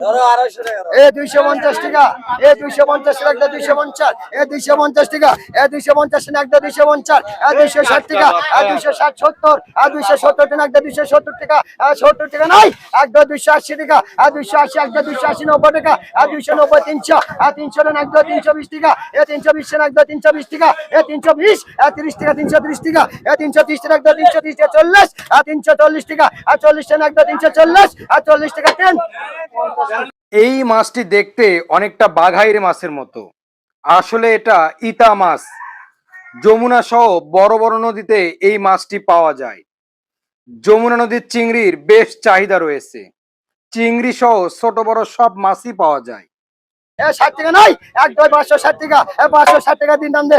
এ দুইশো পঞ্চাশ টাকা এ দুইশো পঞ্চাশ একটা দুইশো পঞ্চাশ এ দুইশো পঞ্চাশ টাকা এ দুইশো পঞ্চাশ একটা দুইশো পঞ্চাশ এ দুইশো ষাট টাকা এ দুইশো ষাট এ দুইশো সত্তর টাকা একটা দুইশো সত্তর টাকা এ সত্তর টাকা নাই একটা দুইশো আশি টাকা এ দুইশো আশি একটা দুইশো আশি নব্বই টাকা এ দুইশো নব্বই তিনশো এ তিনশো টাকা একটা তিনশো বিশ টাকা এ তিনশো বিশ টাকা একটা তিনশো বিশ টাকা এ তিনশো বিশ এ তিরিশ টাকা তিনশো তিরিশ টাকা এ তিনশো তিরিশ টাকা একটা তিনশো তিরিশ চল্লিশ এ তিনশো চল্লিশ টাকা আর চল্লিশ টাকা একটা তিনশো চল্লিশ আর চল্লিশ টাকা টেন এই মাছটি দেখতে অনেকটা বাঘাইর মাছের মতো। আসলে এটা ইতা মাছ। যমুনা সহ বড় বড় নদীতে এই মাছটি পাওয়া যায়। যমুনা নদীর চিংড়ির বেশ চাহিদা রয়েছে। চিংড়ি সহ ছোট বড় সব মাছই পাওয়া যায়। এ ষাট টাকা নাই? এক দুই পাঁচশো ষাট টাকা। পাঁচশো ষাট টাকা দিন দাম দে।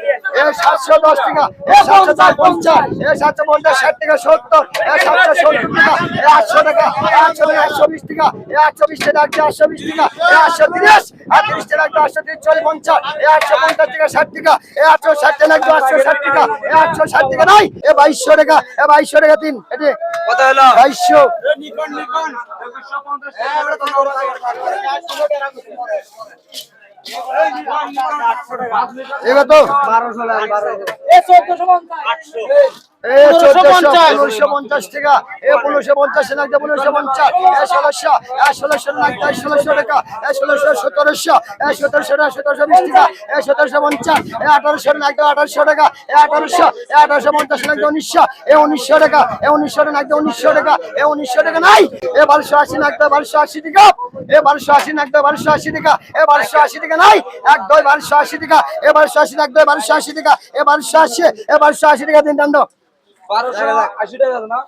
সাতশো দশ টাকা এ সাতশো চার পঞ্চাশ এ সাতশো পঞ্চাশ ষাট টাকা সত্তর এ সাতশো সত্তর টাকা এ আটশো টাকা এ আটশো টাকা একশো বিশ টাকা এ আটশো বিশ টাকা একশো আটশো বিশ টাকা এ আটশো তিরিশ আর তিরিশ টাকা একশো আটশো তিরিশ চল্লিশ পঞ্চাশ এ আটশো পঞ্চাশ টাকা ষাট টাকা এ আটশো ষাট টাকা একশো আটশো ষাট টাকা এ আটশো ষাট টাকা নাই এ বাইশশো টাকা এ বাইশশো টাকা তিন এটি কত হলো? বাইশশো। এবার তো। এ চোদ্দশো পনেরোশো পঞ্চাশ টাকা এ পনেরোশো পঞ্চাশ লাগবে পনেরোশো পঞ্চাশ এ ষোলোশো এ ষোলোশো লাগবে ষোলোশো টাকা এ ষোলোশো সতেরোশো এ সতেরোশো টাকা সতেরোশো বিশ টাকা এ সতেরোশো পঞ্চাশ এ আঠারোশো লাগবে আঠারোশো টাকা এ আঠারোশো এ আঠারোশো পঞ্চাশ লাগবে উনিশশো এ উনিশশো টাকা এ উনিশশো লাগবে উনিশশো টাকা এ উনিশশো টাকা নাই এ বারোশো আশি লাগবে বারোশো আশি টাকা এ বারোশো আশি লাগবে বারোশো আশি টাকা এ বারোশো আশি টাকা নাই এক দুই বারোশো আশি টাকা এ বারোশো আশি লাগবে বারোশো আশি টাকা এ বারোশো আশি এ বারোশো আশি টাকা দিন দাম না?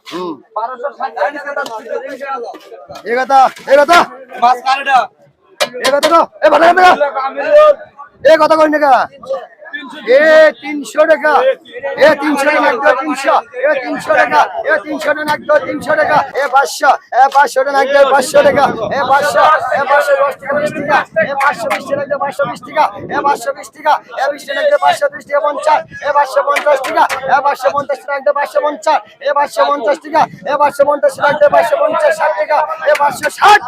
এ কথা এ কথা। কই টাকা এ তিনশো টাকা এ তিনশো টাকা একদম তিনশো এ তিনশো টাকা এ তিনশো টাকা একদম তিনশো টাকা এ পাঁচশো এ পাঁচশো টাকা একদম পাঁচশো টাকা এ পাঁচশো এ পাঁচশো দশ টাকা বিশ টাকা এ পাঁচশো বিশ টাকা পাঁচশো বিশ টাকা এ পাঁচশো বিশ টাকা এ বিশ টাকা পাঁচশো বিশ টাকা পঞ্চাশ এ পাঁচশো পঞ্চাশ টাকা এ পাঁচশো পঞ্চাশ টাকা একদম পাঁচশো পঞ্চাশ এ পাঁচশো পঞ্চাশ টাকা এ পাঁচশো পঞ্চাশ টাকা একদম পাঁচশো পঞ্চাশ ষাট টাকা এ পাঁচশো ষাট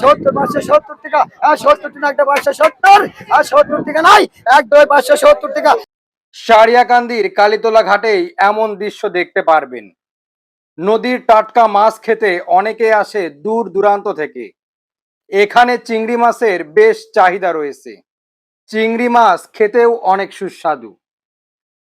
সত্তর পাঁচশো সত্তর টাকা সত্তর টাকা একটা পাঁচশো সত্তর আর সত্তর টাকা নাই এক দুই পাঁচশো সত্তর টাকা। সারিয়াকান্দির কালীতলা ঘাটেই এমন দৃশ্য দেখতে পারবেন। নদীর টাটকা মাছ খেতে অনেকে আসে দূর দূরান্ত থেকে। এখানে চিংড়ি মাছের বেশ চাহিদা রয়েছে। চিংড়ি মাছ খেতেও অনেক সুস্বাদু।